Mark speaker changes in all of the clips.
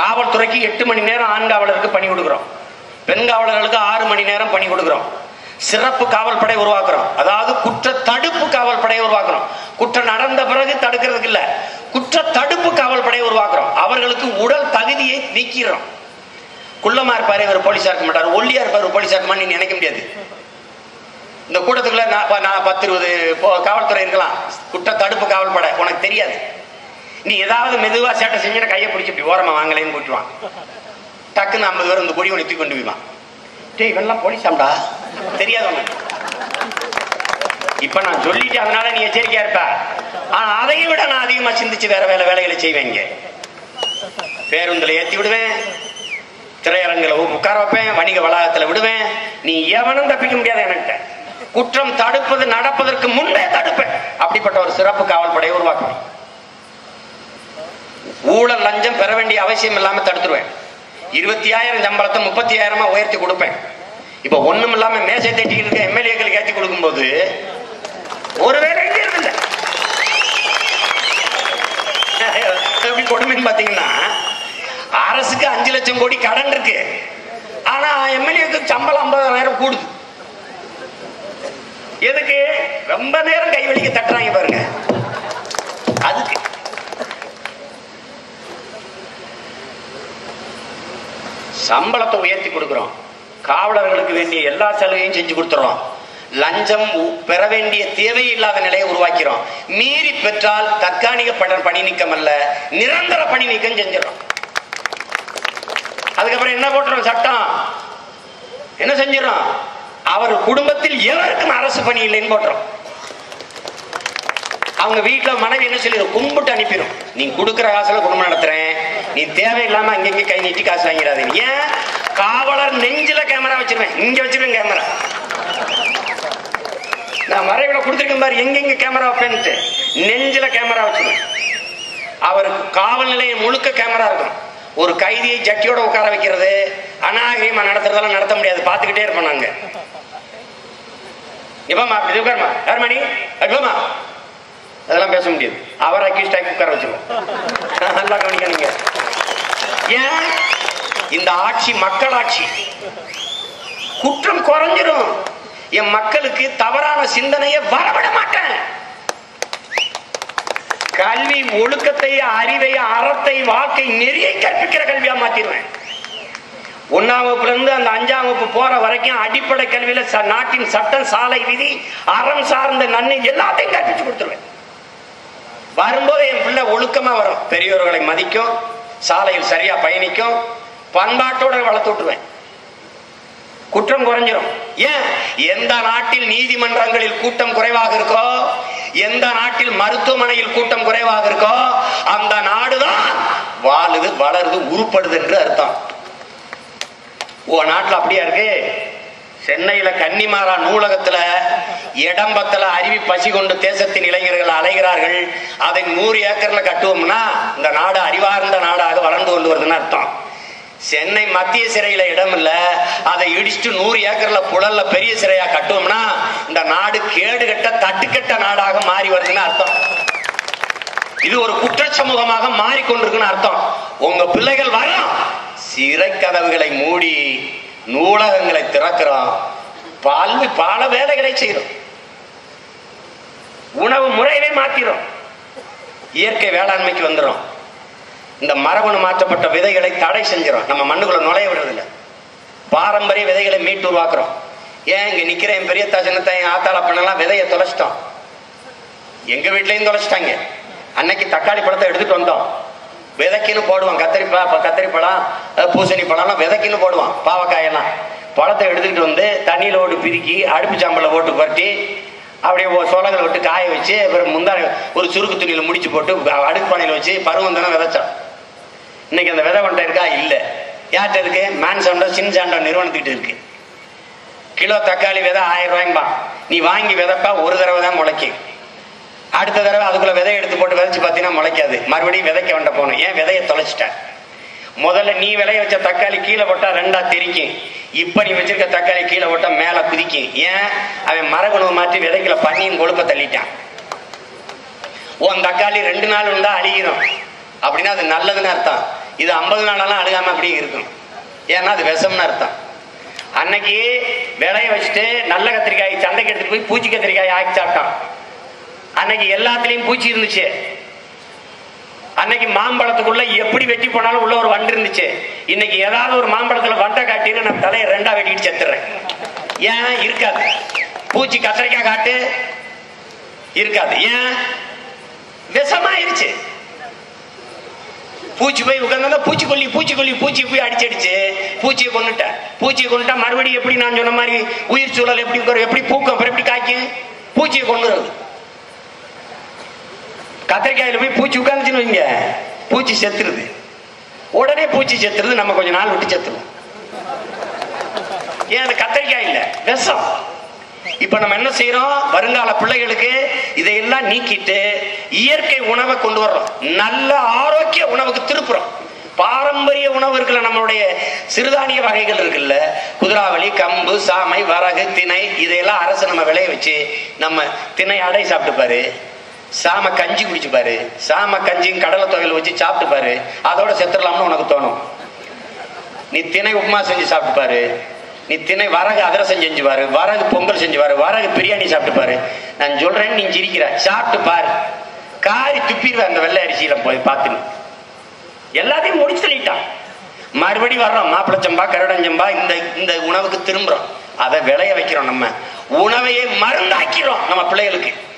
Speaker 1: காவல்துறைக்கு எட்டு மணி நேரம் ஆண் காவலருக்கு பணி கொடுக்குறோம். பெண் காவலர்களுக்கு ஆறு மணி நேரம் பணி கொடுக்குறோம். சிறப்பு காவல் படை உருவாக்குறோம். அதாவது குற்ற தடுப்பு காவல் படையை உருவாக்குறோம். குற்றம் நடந்த பிறகு தடுக்கிறதுக்கு இல்ல. குற்ற தடுப்பு காவல் படையை உருவாக்குறோம். அவர்களுக்கு உடல் தகுதியை நீக்கிறோம் குள்ளமா இருப்பாரு இவர் போலீஸா இருக்க மாட்டார். ஒல்லியா இருப்பாரு போலீஸா இருக்க நினைக்க முடியாது. இந்த கூட்டத்துக்குள்ள நான் நான் பத்து இருபது போ- காவல்துறை இருக்கலாம். குற்ற தடுப்பு காவல் படை உனக்கு தெரியாது. நீ ஏதாவது மெதுவா சேட்டை செஞ்சு கையை பிடிச்சி இப்படி ஓரமா வாங்கலைன்னு கூட்டுவான் டக்குன்னு ஐம்பது பேர் இந்த கொடி ஒன்று கொண்டு போய்வான் டேய் இவெல்லாம் போலீஸாம்டா தெரியாது இப்ப நான் சொல்லிட்டேன் அதனால நீ எச்சரிக்கையா இருப்ப. ஆனா அதையும் விட நான் அதிகமா சிந்திச்சு வேற வேலை வேலைகளை செய்வேங்க பேருந்துல ஏத்தி விடுவேன். திரையரங்குல உட்கார வைப்பேன். வணிக வளாகத்துல விடுவேன். நீ எவனும் தப்பிக்க முடியாது என்கிட்ட குற்றம் தடுப்பது நடப்பதற்கு முன்னே தடுப்பேன். அப்படிப்பட்ட ஒரு சிறப்பு காவல் படையை உருவாக்குவேன். ஊழல் லஞ்சம் பெற வேண்டிய அவசியம் இல்லாம தடுத்துருவேன். இருபத்தி ஆயிரம் சம்பளத்தை முப்பத்தி ஆயிரமா உயர்த்தி கொடுப்பேன். இப்ப ஒண்ணும் இல்லாம மேசை தட்டிக்கிட்டு இருக்க எம்எல்ஏக்களுக்கு ஏத்தி கொடுக்கும்போது ஒரு வேலை இல்லை எப்படி கொடுமைன்னு பாத்தீங்கன்னா அரசுக்கு அஞ்சு லட்சம் கோடி கடன் இருக்கு. ஆனா எம்எல்ஏக்கு சம்பளம் ஐம்பதாயிரம் கூடுது. எதுக்கு? ரொம்ப நேரம் கை வலிக்க தட்டுறாங்க பாருங்க. அதுக்கு சம்பளத்தை உயர்த்தி கொடுக்கிறோம். காவலர்களுக்கு வேண்டிய எல்லா சலுகையும் செஞ்சு கொடுத்துறோம். லஞ்சம் பெற வேண்டிய தேவையில்லாத நிலையை உருவாக்கிறோம். மீறி பெற்றால் தற்காலிக பணி நீக்கம் அல்ல நிரந்தர பணி நீக்கம் செஞ்சிடறோம். அதுக்கப்புறம் என்ன போட்டுறோம்? சட்டம். என்ன செஞ்சிடறோம்? அவர் குடும்பத்தில் எவருக்கும் அரசு பணி இல்லைன்னு போட்டுறோம். அவங்க வீட்டுல மனைவி என்ன சொல்லிடும் கும்பிட்டு அனுப்பிடும் நீ கொடுக்குற காசுல குடும்பம் நடத்துறேன். நீ தேவையில்லாம அங்கங்க கை நீட்டி காசு வாங்கிடாது. ஏன்? காவலர் நெஞ்சில கேமரா வச்சிருவேன். இங்க வச்சிருவேன் கேமரா நான் மறைவில கொடுத்துருக்கேன் பாரு எங்கெங்க கேமரா வைப்பேன்ட்டு. நெஞ்சில கேமரா வச்சிருவேன். அவர் காவல் நிலையம் முழுக்க கேமரா இருக்கும் ஒரு கைதியை ஜட்டியோட உட்கார வைக்கிறது அநாகரியமா நடத்துறதெல்லாம் நடத்த முடியாது. பார்த்துக்கிட்டே இருப்போம் நாங்க. இப்பமா அப்படி உட்காருமா யார் மணி அப்பமா அதெல்லாம் பேச முடியாது. அவர் அக்கி ஸ்டாக் உட்கார வச்சிருவோம். நல்லா கவனிக்க நீங்க ஏன்? இந்த ஆட்சி மக்களாட்சி. குற்றம் குறைஞ்சிடும் என் மக்களுக்கு தவறான சிந்தனையை வரவிட மாட்டேன். கல்வி ஒழுக்கத்தை அறிவை அறத்தை வாழ்க்கை நெறியை கற்பிக்கிற கல்வியா மாத்திடுவேன். ஒன்னாம் வகுப்புல இருந்து அந்த அஞ்சாம் வகுப்பு போற வரைக்கும் அடிப்படை கல்வியில ச- நாட்டின் சட்டம் சாலை விதி அறம் சார்ந்த நன்மை எல்லாத்தையும் கற்பிச்சு கொடுத்துருவேன். வரும்போது என் பிள்ளை ஒழுக்கமா வரும். பெரியோர்களை மதிக்கும். சாலையில் சரியா பயணிக்கும் பண்பாட்டோட வளர்த்து விட்டுருவேன். குற்றம் குறைஞ்சிரும். ஏன்? எந்த நாட்டில் நீதிமன்றங்களில் கூட்டம் குறைவாக இருக்கோ எந்த நாட்டில் மருத்துவமனையில் கூட்டம் குறைவாக இருக்கோ அந்த நாடுதான் வாழுது வளருது உருப்படுது என்று அர்த்தம். ஓ நாட்டுல அப்படியா இருக்கு? சென்னையில கன்னிமாரா நூலகத்துல இடம்பத்துல அருவி பசி கொண்டு தேசத்தின் இளைஞர்கள் அலைகிறார்கள். அதை நூறு ஏக்கர்ல கட்டுவோம்னா இந்த நாடு அறிவார்ந்த நாடாக வளர்ந்து கொண்டு வருதுன்னு அர்த்தம். சென்னை மத்திய சிறையில இடம் இல்ல. அதை இடிச்சுட்டு நூறு ஏக்கர்ல புழல்ல பெரிய சிறையா கட்டுவோம்னா இந்த நாடு கேடு கட்ட தட்டுக்கட்ட நாடாக மாறி வருதுன்னு அர்த்தம். இது ஒரு குற்ற சமூகமாக மாறிக்கொண்டிருக்குன்னு அர்த்தம். உங்க பிள்ளைகள் வரும் சிறை கதவுகளை மூடி நூலகங்களை திறக்கிறோம் பல்வி பல வேலைகளை செய்யறோம் உணவு முறையவே மாத்திரும். இயற்கை வேளாண்மைக்கு வந்துடும் இந்த மரபணு மாற்றப்பட்ட விதைகளை தடை செஞ்சிடும் நம்ம மண்ணுக்குள்ள நுழைய விடுறதில்ல. பாரம்பரிய விதைகளை மீட்டு உருவாக்குறோம். ஏன் இங்க நிக்கிற என் பெரிய சின்னத்தை என் ஆத்தாள பண்ணலாம் விதையை தொலைச்சிட்டோம். எங்க வீட்லயும் தொலைச்சிட்டாங்க. அன்னைக்கு தக்காளி பழத்தை எடுத்துட்டு வந்தோம். விதைக்குன்னு போடுவோம். கத்திரி கத்திரிப்பழம். பூசணி பழம்லாம் விதைக்குன்னு போடுவான் பாவக்காயெல்லாம். பழத்தை எடுத்துக்கிட்டு வந்து தண்ணியில் ஓட்டு பிரிக்கி அடுப்பு சாம்பலில் போட்டு பரட்டி அப்படியே சோளங்களை விட்டு காய வச்சு அப்புறம் முந்தானை ஒரு சுருக்கு துணியில் முடிச்சு போட்டு அடுப்பானையில வச்சு பருவந்தனம் விதைச்சான். விதைச்சோம் இன்னைக்கு அந்த விதை வண்டை இருக்கா? இல்லை. யார்கிட்ட இருக்கு? மேன் சாண்டோ சின் சாண்டோ நிறுவனத்துக்கிட்ட இருக்கு. கிலோ தக்காளி விதை ஆயிரம் ரூபாய்பா நீ வாங்கி விதைப்பா ஒரு தடவை தான் முளைக்கும் அடுத்த தடவை அதுக்குள்ள விதை எடுத்து போட்டு விதைச்சு பார்த்தீங்கன்னா முளைக்காது. மறுபடியும் விதைக்க வேண்ட போகணும் ஏன்? விதையை தொலைச்சிட்டேன். முதல்ல நீ விளைய வச்ச தக்காளி கீழே போட்டா ரெண்டா தெரிக்கும். இப்ப நீ வச்சிருக்க தக்காளி கீழே போட்டா மேல குதிக்கும். ஏன்? அவன் மரபணுவை மாற்றி விதைக்கல பண்ணியும் கொழுப்ப தள்ளிட்டான். உன் தக்காளி ரெண்டு நாள் இருந்தா அழிகிறோம் அப்படின்னா அது நல்லதுன்னு அர்த்தம். இது ஐம்பது நாளெல்லாம் அழுகாம அப்படியே இருக்கும். ஏன்னா அது விஷம்னு அர்த்தம். அன்னைக்கு விளைய வச்சுட்டு நல்ல கத்திரிக்காய் சண்டைக்கு எடுத்துட்டு போய் பூச்சி கத்திரிக்காய் ஆக்கி சாப்பிட்டான். அன்னைக்கு எல்லாத்துலயும் பூச்சி இருந்துச்சு. அன்னைக்கு மாம்பழத்துக்குள்ள எப்படி வெட்டி போனாலும் உள்ள ஒரு வண்டு இருந்துச்சு. இன்னைக்கு ஏதாவது ஒரு மாம்பழத்துல வண்டை காட்டின்னு நான் தலையை ரெண்டா வெட்டிட்டு செத்துறேன். ஏன்? இருக்காது. பூச்சி கத்திரிக்காய் காட்டு. இருக்காது. ஏன்? விஷமாயிருச்சு. பூச்சி போய் உட்கார்ந்தா பூச்சிக்கொல்லி பூச்சிக்கொல்லி பூச்சி போய் அடிச்சடிச்சு. பூச்சியை கொண்டுட்டேன் பூச்சியை கொண்டுட்டா மறுபடியும் எப்படி நான் சொன்ன மாதிரி உயிர் சூழல் எப்படி எப்படி பூக்கும்? அப்புறம் எப்படி காய்க்கும்? பூச்சியை கொண்டுறது கத்திரிக்காயில போய் பூச்சி உட்காந்துச்சுன்னு வைங்க. பூச்சி செத்துருது. உடனே பூச்சி செத்துருது நம்ம கொஞ்சம் நாள் விட்டு செத்துருவோம். ஏன் அது கத்திரிக்காய் இல்லை? விஷம். இப்ப நம்ம என்ன செய்யறோம் வருங்கால பிள்ளைகளுக்கு இதையெல்லாம் நீக்கிட்டு இயற்கை உணவை கொண்டு வர்றோம். நல்ல ஆரோக்கிய உணவுக்கு திருப்புறோம். பாரம்பரிய உணவு இருக்குல்ல நம்மளுடைய சிறுதானிய வகைகள் இருக்குல்ல குதிராவளி கம்பு சாமை வரகு திணை இதையெல்லாம் அரசு நம்ம விளைய வச்சு நம்ம திணை அடை சாப்பிட்டு பாரு சாம கஞ்சி குடிச்சு பாரு. சாம கஞ்சியும் கடலை தொகையில் வச்சு சாப்பிட்டு பாரு. அதோட செத்துடலாம்னு உனக்கு தோணும். நீ தினை உப்புமா செஞ்சு சாப்பிட்டு பாரு. நீ தினை வரகு அதிரசம் செஞ்சு பாரு. வரகு பொங்கல் செஞ்சு பாரு. வரகு பிரியாணி சாப்பிட்டு பாரு. நான் சொல்றேன் நீ சிரிக்கிற. சாப்பிட்டு பாரு. காரி துப்பிடுவேன் அந்த வெள்ளை அரிசியில போய் பார்த்துன்னு. எல்லாத்தையும் முடிச்சு தள்ளிட்டான். மறுபடி வர்றோம். மாப்பிளச்சம்பா கருடஞ்சம்பா இந்த இந்த உணவுக்கு திரும்புறோம். அதை விளைய வைக்கிறோம் நம்ம. உணவையே மருந்தாக்கிறோம் நம்ம பிள்ளைகளுக்கு.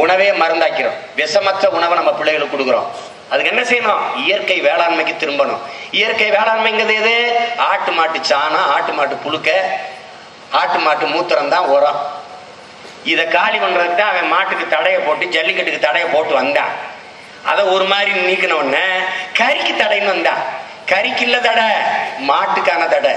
Speaker 1: உணவே மருந்தாக்கிறோம் விஷமற்ற உணவை நம்ம பிள்ளைகளுக்கு கொடுக்குறோம். அதுக்கு என்ன செய்யணும்? இயற்கை வேளாண்மைக்கு திரும்பணும். இயற்கை வேளாண்மைங்கிறது எது? ஆட்டு மாட்டு சாணம் ஆட்டு மாட்டு புழுக்க ஆட்டு மாட்டு மூத்திரம் தான் உரம். இதை காலி பண்றதுக்கு தான் அவன் மாட்டுக்கு தடையை போட்டு ஜல்லிக்கட்டுக்கு தடையை போட்டு வந்தான். அதை ஒரு மாதிரி நீக்கின உடனே கறிக்கு தடைன்னு வந்தான். கறிக்கு இல்லை தடை மாட்டுக்கான தடை.